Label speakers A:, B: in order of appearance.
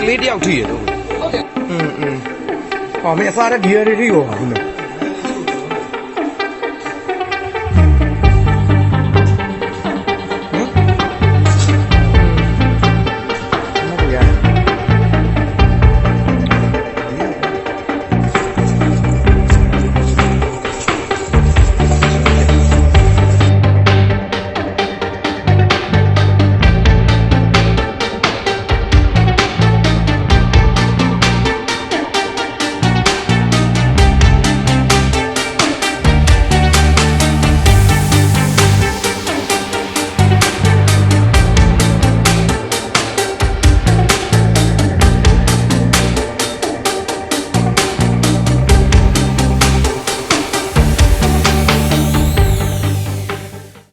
A: ကလေးတယောက်ထိရတော့
B: อืมอืมဟောမင်းအစားတဲ့ဘီယာတွေထိရောပါဘူးနော်